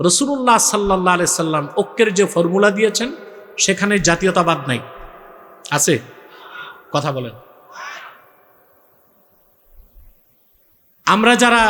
রসুল্লাহ সাল্লাহ আলি সাল্লাম ঐক্যের যে ফর্মুলা দিয়েছেন, সেখানে জাতীয়তাবাদ নাই। আছে? কথা বলেন। আমরা যারা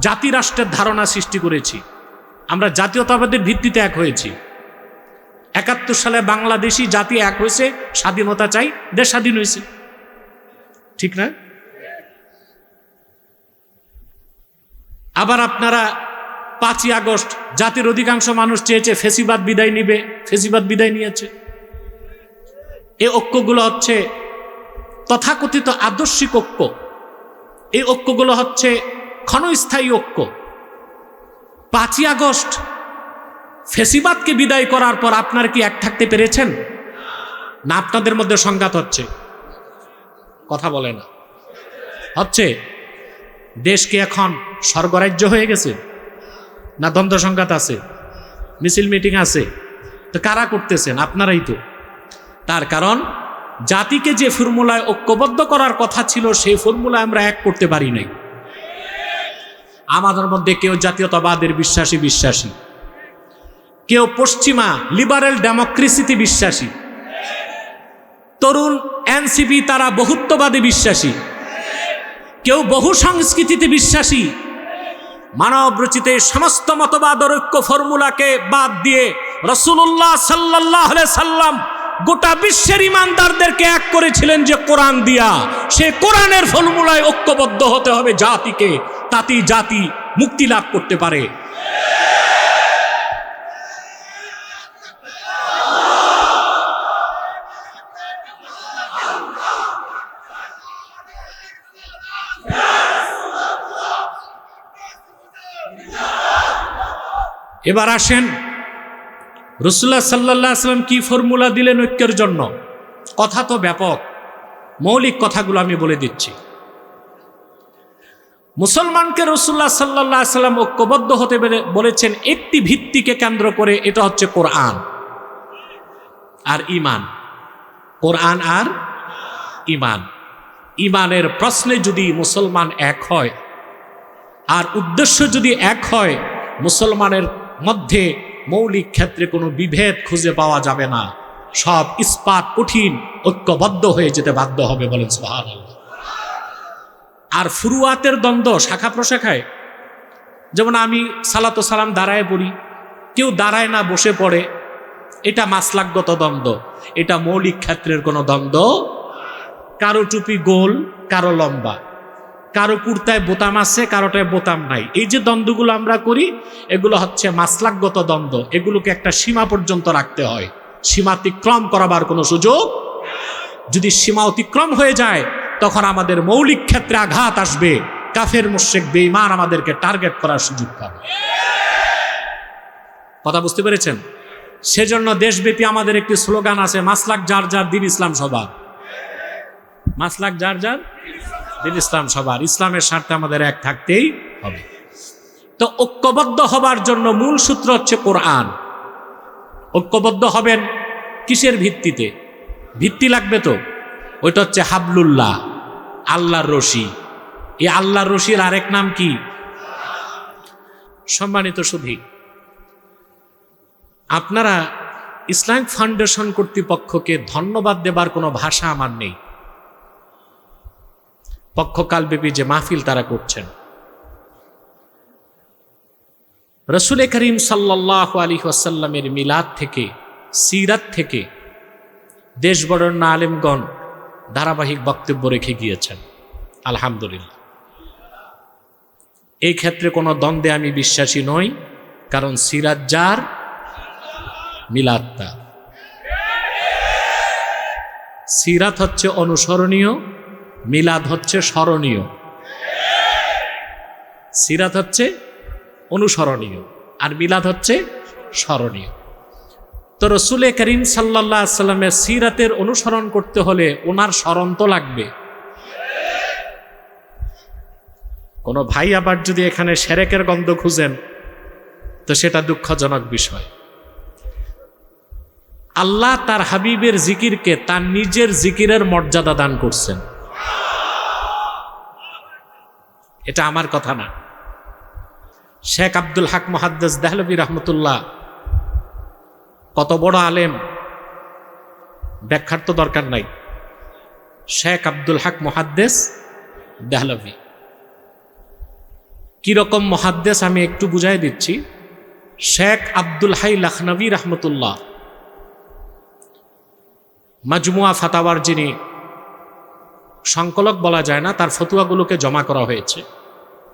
জাতি রাষ্ট্রের ধারণা সৃষ্টি করেছি, আমরা জাতীয়তাবাদের ভিত্তিতে এক হয়েছি। একাত্তর সালে বাংলাদেশি জাতি এক হয়েছে, স্বাধীনতা চাই, দেশ স্বাধীন হয়েছে। ঠিক না? আবার আপনারা পাঁচই আগস্ট জাতির অধিকাংশ মানুষ চেয়েছে ফেসিবাদ বিদায় নিবে, ফেসিবাদ বিদায় নিয়েছে। এই ঐক্যগুলো হচ্ছে তথাকথিত আদর্শিক ঐক্য। এই ঐক্যগুলো হচ্ছে ক্ষণস্থায়ী ঐক্য। পাঁচই আগস্ট ফেসিবাদকে বিদায় করার পর আপনার কি এক থাকতে পেরেছেন? না, আপনাদের মধ্যে সংঘাত হচ্ছে। কথা বলে না। হচ্ছে, দেশকে এখন স্বর্গরাজ্য হয়ে গেছে। না দ্বন্দ্ব সংঘাত আছে? মিছিল মিটিং আছে। তো কারা করতেছেন? আপনারাই তো। তার কারণ, জাতিকে যে ফর্মুলায় ঐক্যবদ্ধ করার কথা ছিল, সেই ফর্মুলায় আমরা এক করতে পারি নাই। আমাদের মধ্যে কেউ জাতীয়তাবাদের বিশ্বাসী বিশ্বাসী। কেউ পশ্চিমা লিবারেল ডেমোক্রেসিতে বিশ্বাসী। তরুণ এনসিপি তারা বহুত্ববাদে বিশ্বাসী। কেউ বহু সংস্কৃতিতে বিশ্বাসী। মানব রচিত সমস্ত মতবাদ ঐক্য ফর্মুলাকে বাদ দিয়ে রসুল্লাহ সাল্লাহ সাল্লাম গোটা বিশ্বের ইমানদারদেরকে এক করেছিলেন যে কোরআন দিয়া। সে কোরআনের ফর্মুলায় ঐক্যবদ্ধ হতে হবে জাতিকে, তাতেই জাতি মুক্তি লাভ করতে পারে। এবার আসেন। রসুল্লাহ সাল্লাহ আসলাম কি ফর্মুলা দিলেন ঐক্যের জন্য? কথা তো ব্যাপক। মৌলিক কথাগুলো আমি বলে দিচ্ছি। মুসলমানকে রসুল্লাহ সাল্লাহ সাল্লাম ঐক্যবদ্ধ হতে বলেছেন, একটি ভিত্তিকে কেন্দ্র করে এটা হচ্ছে কোরআন আর ইমান কোরআন আর ইমান ইমানের প্রশ্নে যদি মুসলমান এক হয়, আর উদ্দেশ্য যদি এক হয়, মুসলমানের মধ্যে মৌলিক ক্ষেত্রে কোনো বিভেদ খুঁজে পাওয়া যাবে না। সব ইস্পাত কঠিন, ঐক্যবদ্ধ হয়ে যেতে বাধ্য হবে বলেন সোহান আর ফুরুয়াতের দ্বন্দ্ব শাখা প্রশাখায়, যেমন আমি সালাতো সালাম দাঁড়ায় পড়ি, কেউ দাঁড়ায় না, বসে পড়ে, এটা মাসলাকগত দ্বন্দ্ব। এটা মৌলিক ক্ষেত্রের কোনো দ্বন্দ্ব কারও টুপি গোল, কারও লম্বা। কারও কুর্তায় বোতাম আছে, কারোটায় বোতাম নাই। এই যে দ্বন্দ্বগুলো আমরা করি, এগুলো হচ্ছে মাসলাকগত দ্বন্দ্ব। এগুলোকে একটা সীমা পর্যন্ত রাখতে হয়। সীমা অতিক্রম করাবার কোনো সুযোগ যদি সীমা অতিক্রম হয়ে যায়, তখন আমাদের মৌলিক ক্ষেত্রে আঘাত আসবে। কাফের মুশেক বেইমান আমাদেরকে টার্গেট করার সুযোগ পাবে। কথা বুঝতে পেরেছেন? সেজন্য দেশব্যাপী আমাদের একটি স্লোগান আছে, মাসলাক যার যার দিন ইসলাম সবার। মাসলাক যার যার দিন ইসলাম সবার। ইসলামের স্বার্থে আমাদের এক থাকতেই হবে। তো ঐক্যবদ্ধ হবার জন্য মূল সূত্র হচ্ছে কোরআন। ঐক্যবদ্ধ হবেন কিসের ভিত্তিতে? ভিত্তি লাগবে তো। ওইটা হচ্ছে হাবলুল্লাহ, আল্লাহর রশি। এই আল্লাহর রশির আরেক নাম কি? সম্মানিত সুধী, আপনারা ইসলামিক ফাউন্ডেশন কর্তৃপক্ষকে ধন্যবাদ দেবার কোনো ভাষা আমার নেই। পক্ষকালব্যাপী যে মাহফিল তারা করছেন। রসুল করিম সাল্লাহ আলী ওয়াসাল্লামের মিলাদ থেকে, সিরাত থেকে দেশ বরণ্য আলেমগণ ধারাবাহিক বক্তব্য রেখে গিয়েছেন। আলহামদুলিল্লাহ। এই ক্ষেত্রে কোনো দ্বন্দ্বে আমি বিশ্বাসী নই, কারণ সিরাত যার, মিলাদ তার। সিরাত হচ্ছে অনুসরণীয় মিলাদ হচ্ছে স্মরণীয়। সিরাত হচ্ছে অনুসরণীয় আর মিলাদ হচ্ছে স্মরণীয়। তো রসুলে করিম সাল্লাহ সাল্লামের সিরাতের অনুসরণ করতে হলে ওনার স্মরণ তো লাগবে। কোনো ভাই আবার যদি এখানে সেরেকের গন্ধ খুঁজেন, তো সেটা দুঃখজনক বিষয়। আল্লাহ তার হাবিবের জিকিরকে তার নিজের জিকিরের মর্যাদা দান করছেন। এটা আমার কথা না। শেখ আব্দুল হাক মহাদ্দেস দেহলবী রহমতুল্লাহ কত বড় আলেম, ব্যাখ্যার তো দরকার নাই। শেখ আব্দুল হাক মহাদ্দেস দেহলভি। কীরকম মহাদ্দেস আমি একটু বুঝাই দিচ্ছি। শেখ আব্দুল হাই লখনবী রহমতুল্লাহ, মাজমুয়া ফাতাওয়ার যিনি সংকলক বলা যায় না, তার ফতুয়াগুলোকে জমা করা হয়েছে।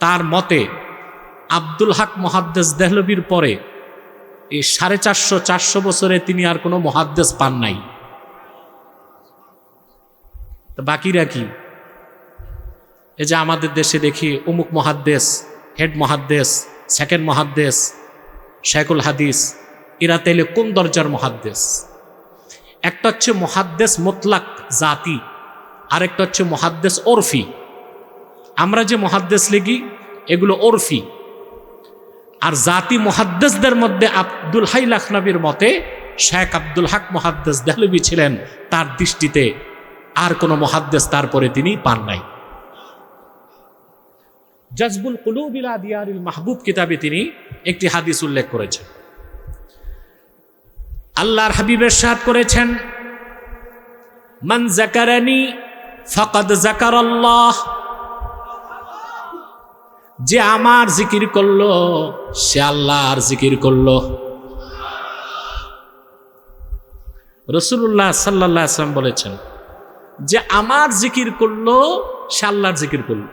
তার মতে, আব্দুল হক মহাদ্দেস দেহলবির পরে এই সাড়ে চারশো চারশো বছরে তিনি আর কোনো মহাদ্দেস পান নাই। বাকিরা কি? এই যে আমাদের দেশে দেখি অমুক মহাদ্দেশ হেড মহাদ্দেশ সেকেন্ড মহাদ্দেশ শেখুল হাদিস, এরা তাইলে কোন দরজার মহাদ্দেশ একটা হচ্ছে মহাদ্দেশ মোতলাক জাতি। আরেকটা হচ্ছে মহাদ্দেশ ওরফি। আমরা যে মহাদ্দেশ লিখি, এগুলো ওরফি। আর জাতি মহাদ্দেশদের মধ্যে আব্দুল হাই লাখনবীর মতে, শেখ আব্দুল হক মহাদ্দেশ দেহলবি ছিলেন, তার দৃষ্টিতে আর কোনো মহাদ্দেশ তারপরে তিনি পান নাই। জজবুল কুলুবিলা দিয়ারিল মাহবুব কিতাবে তিনি একটি হাদিস উল্লেখ করেছেন। আল্লাহর হাবিবের সাথ করেছেন, মান জাকারানি ফকদ জাকার আল্লাহ যে আমার জিকির করল, সে আল্লাহর জিকির করল। রসুল্লাহ সাল্লাহ আসলাম বলেছেন, যে আমার জিকির করল, সে আল্লাহর জিকির করল।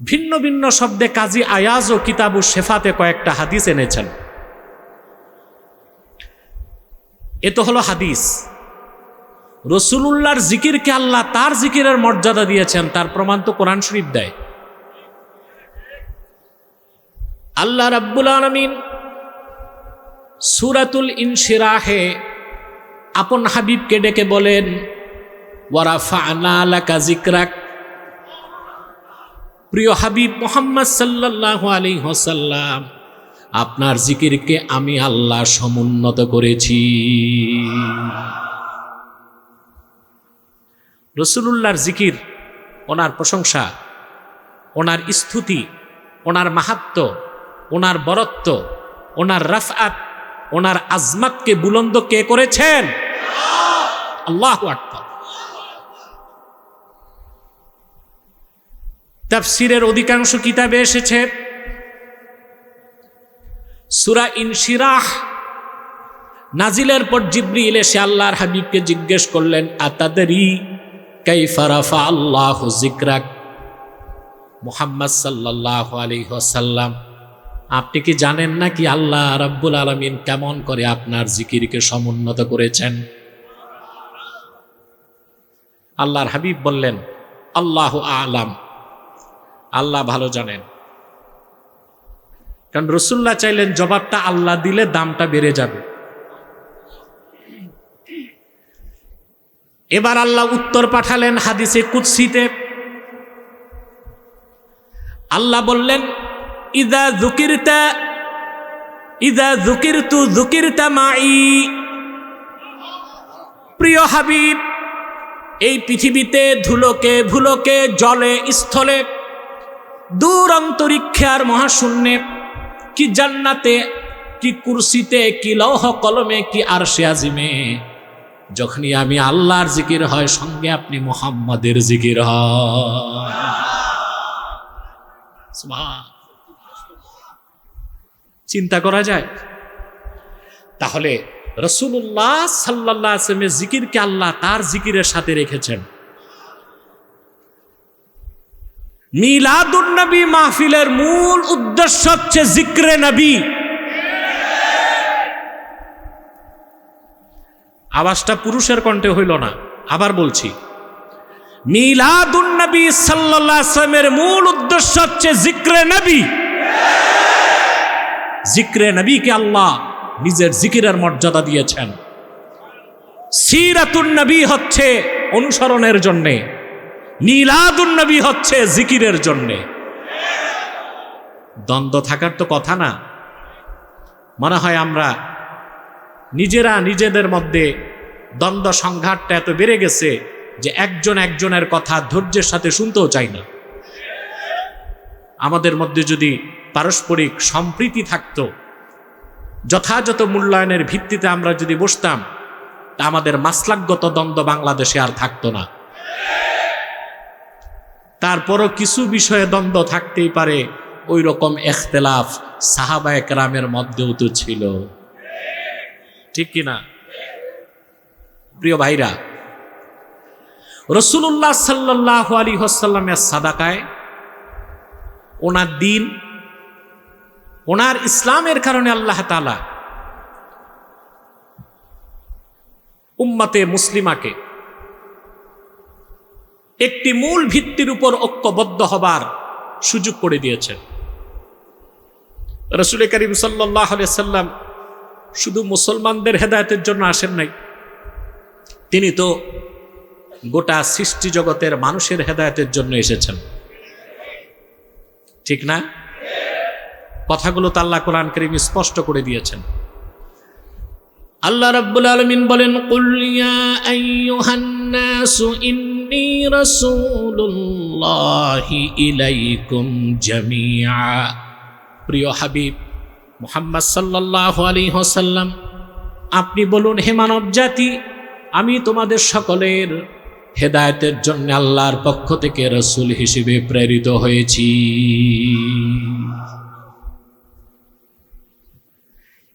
ভিন্ন ভিন্ন শব্দে কাজী আয়াজ ও কিতাবু শেফাতে কয়েকটা হাদিস এনেছেন। এ তো হলো হাদিস। রসুলুল্লাহর জিকিরকে আল্লাহ তার জিকিরের মর্যাদা দিয়েছেন, তার প্রমাণ তো কোরআন শরীফ দেয়। আল্লাহ রাব্বুল আলমিন সুরাতুল ইনশিরাহে আপন হাবিবকে ডেকে বলেন ওয়ারাফা আলাকা জিকরাক প্রিয় হাবিব মোহাম্মদ সাল্লাহ আলী হোসাল্লাম আপনার জিকিরকে আমি আল্লাহ সমুন্নত করেছি। রসুলুল্লাহর জিকির, ওনার প্রশংসা, ওনার স্তুতি, ওনার মাহাত্ম, ওনার বরত্ব, ওনার রাফআত, ওনার আজমাতকে বুলন্দ কে করেছেন? আল্লাহ তাফসিরের অধিকাংশ কিতাবে এসেছে, সুরা ইনশিরাহ নাজিলের পর জিব্রিল এসে আল্লাহর হাবিবকে জিজ্ঞেস করলেন, আতাদারি? কাইফারাফা আল্লাহ মুহাম্মদ সাল্লাহ আলী আপনি কি জানেন না কি আল্লাহ রাব্বুল আলমিন কেমন করে আপনার জিকিরকে সমুন্নত করেছেন? আল্লাহর হাবিব বললেন, আল্লাহ আলাম। আল্লাহ ভালো জানেন। কারণ রসুল্লাহ চাইলেন জবাবটা আল্লাহ দিলে দামটা বেড়ে যাবে। এবার আল্লাহ উত্তর পাঠালেন হাদিসে কুৎসিতে আল্লাহ বললেন, ইদা জুকিরতা ইদা জুকিরতু জুকিরতা মাই। প্রিয় হাবিব, এই পৃথিবীতে ধুলোকে ভুলোকে জলে, স্থলে, দূর অন্তরিক্ষে আর মহাশূন্যে, কি জান্নাতে, কি কুরসিতে, কি লৌহ কলমে, কি আর আজিমে। যখনই আমি আল্লাহর জিকির হয়, সঙ্গে আপনি মোহাম্মদের জিকির হয়। চিন্তা করা যায়? তাহলে রসুল্লাহ সাল্লাহ আসলামের জিকিরকে আল্লাহ তার জিকিরের সাথে রেখেছেন। মিলাদুন্নবী মাহফিলের মূল উদ্দেশ্য হচ্ছে জিক্রে নবী। আওয়াজটা পুরুষের কণ্ঠে হইল না, আবার বলছি, মিলাদুন্নবী সাল্লামের মূল উদ্দেশ্য হচ্ছে জিক্রে নবী। জিক্রে নবীকে আল্লাহ নিজের জিকিরের মর্যাদা দিয়েছেন। সিরাতুন নবী হচ্ছে অনুসরণের জন্যে নীলাদুন্নবী হচ্ছে জিকিরের জন্যে। দ্বন্দ্ব থাকার তো কথা না। মনে হয় আমরা নিজেরা নিজেদের মধ্যে দ্বন্দ্ব সংঘাতটা এত বেড়ে গেছে যে একজন একজনের কথা ধৈর্যের সাথে শুনতেও চাই না। আমাদের মধ্যে যদি পারস্পরিক সম্প্রীতি থাকতো, যথাযথ মূল্যায়নের ভিত্তিতে আমরা যদি বসতাম, তা আমাদের মাসলাকগত দ্বন্দ্ব বাংলাদেশে আর থাকতো না। তারপরও কিছু বিষয়ে দ্বন্দ্ব থাকতেই পারে ওই রকম এখতেলাফ সাহাবা একরামের মধ্যেও তো ছিল। ঠিক কিনা? প্রিয় ভাইরা রসুল্লাহ সাল্লাহ আলী হাসাল্লামের সাদাকায় ওনার দিন, ওনার ইসলামের কারণে আল্লাহ তালা উম্মাতে মুসলিমাকে একটি মূল ভিত্তির উপর ঐক্যবদ্ধ হবার সুযোগ করে দিয়েছেন। রসুল করিম সাল্লাহ সাল্লাম শুধু মুসলমানদের হেদায়তের জন্য আসেন নাই। তিনি তো গোটা সৃষ্টি জগতের মানুষের হেদায়তের জন্য এসেছেন। ঠিক না? কথাগুলো তো আল্লাহ কোরআন করিম স্পষ্ট করে দিয়েছেন। আল্লাহ রাব্বুল আলামিন বলেন ইলাইকুম প্রিয় হাবিব মুহাম্মদ সাল্লাল্লাহু আলাইহি ওয়াসাল্লাম, আপনি বলুন, হে মানব জাতি, আমি তোমাদের সকলের হেদায়তের জন্য আল্লাহর পক্ষ থেকে রসুল হিসেবে প্রেরিত হয়েছি।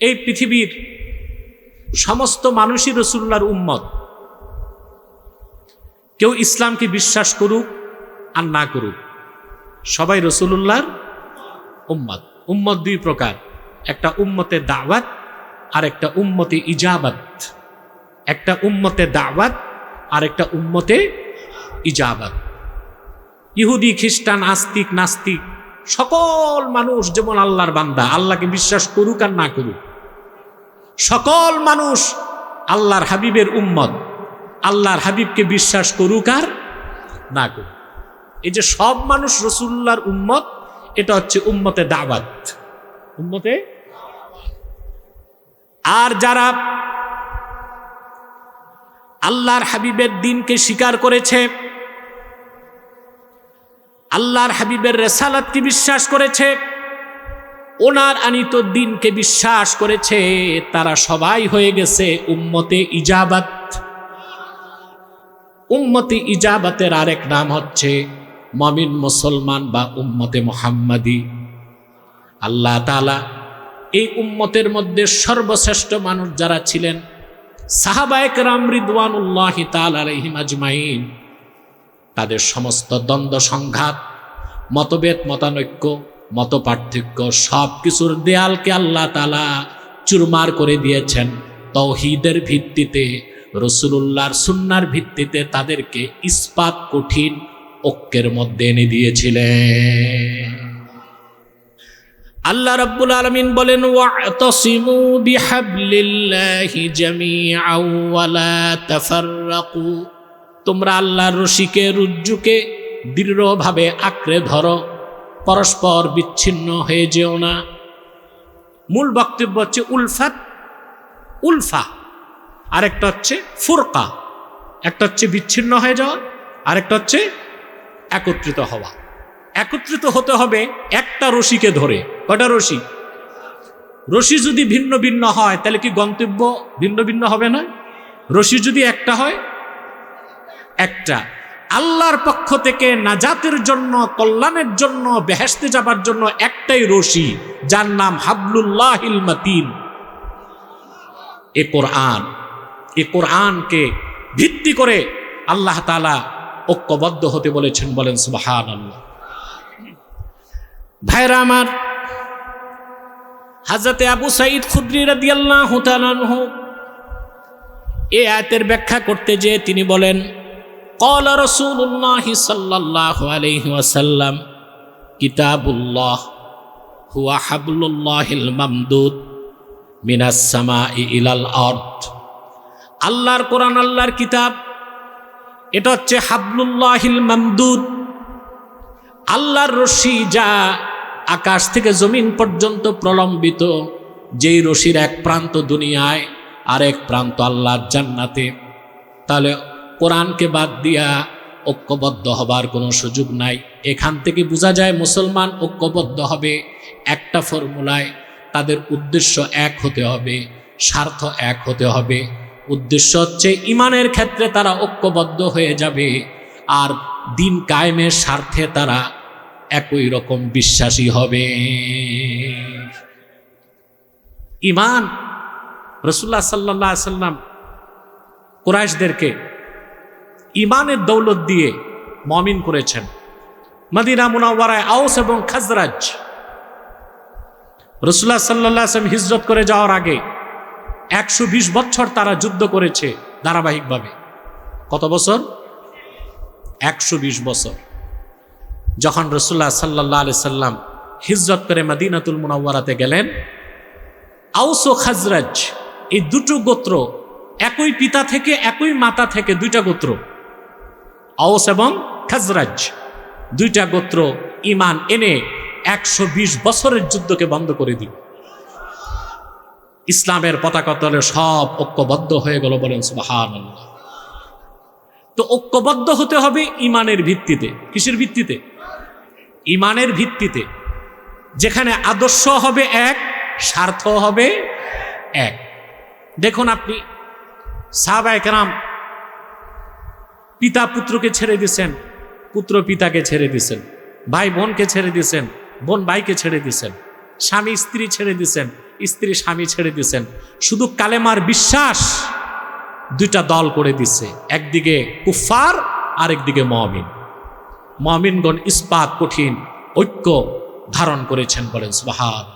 এই পৃথিবীর সমস্ত মানুষই রসুল্লাহর উম্মত। কেউ ইসলামকে বিশ্বাস করুক আর না করুক, সবাই রসুল্লাহর উম্মত। উম্মত দুই প্রকার। একটা উম্মতে দাওয়াত আর একটা উম্মতে ইজাবাত। একটা উম্মতে দাওয়াত আর একটা উম্মতে ইজাবাত। ইহুদি, খ্রিস্টান, আস্তিক, নাস্তিক, সকল মানুষ যেমন আল্লাহর বান্দা, আল্লাহকে বিশ্বাস করুক আর না করুক, সকল মানুষ আল্লাহর হাবিবের উম্মত, আল্লাহর হাবিবকে বিশ্বাস করুক আর না করুক। এই যে সব মানুষ রসুল্লার উম্মত, এটা হচ্ছে উম্মতে দাওয়াত। উম্মতে আর যারা আল্লাহর হাবিবের দিনকে স্বীকার করেছে, আল্লাহর হাবিবের রেসালাতকে বিশ্বাস করেছে, ওনার আনিত দিনকে বিশ্বাস করেছে, তারা সবাই হয়ে গেছে উম্মতে ইজাবাত। উম্মতে ইজাবাতের আরেক নাম হচ্ছে মমিন মুসলমান বা উম্মতে মোহাম্মদী। আল্লাহ তালা এই উম্মতের মধ্যে সর্বশ্রেষ্ঠ মানুষ যারা ছিলেন সাহাবায়ক রাম রিদওয়ানুল্লাহ তালিম আজমাইন। তাদের সমস্ত দ্বন্দ্ব, সংঘাত, মতভেদ, মতানৈক্য মত পার্থক্য সব কিছুর দেয়ালকে আল্লাহ তালা চুরমার করে দিয়েছেন। তৌহিদের ভিত্তিতে, রসুলুল্লাহর সুন্নার ভিত্তিতে তাদেরকে ইস্পাত কঠিন ঐক্যের মধ্যে এনে দিয়েছিলেন। আল্লাহ রাব্বুল আলামিন বলেন তোমরা আল্লাহর রশিকে, রুজ্জুকে দৃঢ়ভাবে আঁকড়ে ধরো। পরস্পর বিচ্ছিন্ন হয়ে যেও না। মূল বক্তব্য হচ্ছে উলফাত, উলফা। আরেকটা হচ্ছে ফুরকা। একটা হচ্ছে বিচ্ছিন্ন হয়ে যাওয়া, আরেকটা হচ্ছে একত্রিত হওয়া। একত্রিত হতে হবে একটা রশিকে ধরে। কটা রশি। রশি যদি ভিন্ন ভিন্ন হয়, তাহলে কি গন্তব্য ভিন্ন ভিন্ন হবে না? রশি যদি একটা হয়, একটা। আল্লাহর পক্ষ থেকে নাজাতের জন্য, কল্যাণের জন্য বেহেস্তে যাবার জন্য একটাই রশি, যার নাম হাবলুল্লাহ মাতিন। এ কোরআন, এ কোরআনকে ভিত্তি করে আল্লাহ তালা ঐক্যবদ্ধ হতে বলেছেন, বলেন সুবাহান আল্লাহ ভাইরা আমার হাজরতে আবু সাঈদ খুদ্রি রাদিয়াল্লাহ হুতালানহু এ আয়াতের ব্যাখ্যা করতে যে তিনি বলেন কল রসুল্লাহ সাল্লাহ আলহি কিতাবুল্লাহ হুয়া হাবুল্লাহিল মামদুদ মিনাসামা ইলাল অর্থ আল্লাহর কোরআন, আল্লাহর কিতাব, এটা হচ্ছে হাবলুল্লাহিল মামদুদ। আল্লাহর রশি যা আকাশ থেকে জমিন পর্যন্ত প্রলম্বিত, যেই রশির এক প্রান্ত দুনিয়ায় আর এক প্রান্ত আল্লাহর জান্নাতে। তাহলে কোরআনকে বাদ দিয়া ঐক্যবদ্ধ হবার কোনো সুযোগ নাই। এখান থেকে বোঝা যায় মুসলমান ঐক্যবদ্ধ হবে একটা ফর্মুলায়। তাদের উদ্দেশ্য এক হতে হবে, স্বার্থ এক হতে হবে। উদ্দেশ্য হচ্ছে ইমানের ক্ষেত্রে তারা ঐক্যবদ্ধ হয়ে যাবে, আর দিন কায়েমের স্বার্থে তারা একই রকম বিশ্বাসী হবে। ইমান রসুল্লাহ সাল্লাহ সাল্লাম কুরাইশদেরকে ইমানের দৌলত দিয়ে মমিন করেছেন। মদিনা মুনাওয়ারায় আউস এবং খাজরাজ। রসুল্লাহ সাল্লাহ আসলাম হিজরত করে যাওয়ার আগে একশো বিশ বছর তারা যুদ্ধ করেছে ধারাবাহিকভাবে। কত বছর? একশো বিশ বছর। যখন রসুল্লাহ সাল্লাহ আলি সাল্লাম হিজরত করে মদিনাতুল মুনাওয়ারাতে গেলেন আউস ও খাজরাজ, এই দুটো গোত্র একই পিতা থেকে, একই মাতা থেকে দুইটা গোত্র। আউস এবং খাজরাজ দুইটা গোত্র ইমান এনে একশো বিশ বছরের যুদ্ধকে বন্ধ করে দিল। ইসলামের পতাকা তলে সব ঐক্যবদ্ধ হয়ে গেল বলেন সুবাহান তো ঐক্যবদ্ধ হতে হবে ইমানের ভিত্তিতে। কিসের ভিত্তিতে? ইমানের ভিত্তিতে, যেখানে আদর্শ হবে এক, স্বার্থ হবে এক। দেখুন আপনি সাহাবা একরাম পিতা পুত্রকে ছেড়ে দিছেন, পুত্র পিতাকে ছেড়ে দিছেন, ভাই বোনকে ছেড়ে দিছেন, বোন ভাইকে ছেড়ে দিছেন, স্বামী স্ত্রী ছেড়ে দিছেন, স্ত্রী স্বামী ছেড়ে দিছেন, শুধু কালেমার বিশ্বাস দুইটা দল করে দিছে, একদিকে কুফার আরেকদিকে মমিন। মমিনগণ ইস্পাত কঠিন ঐক্য ধারণ করেছেন বলেন সুবাহান।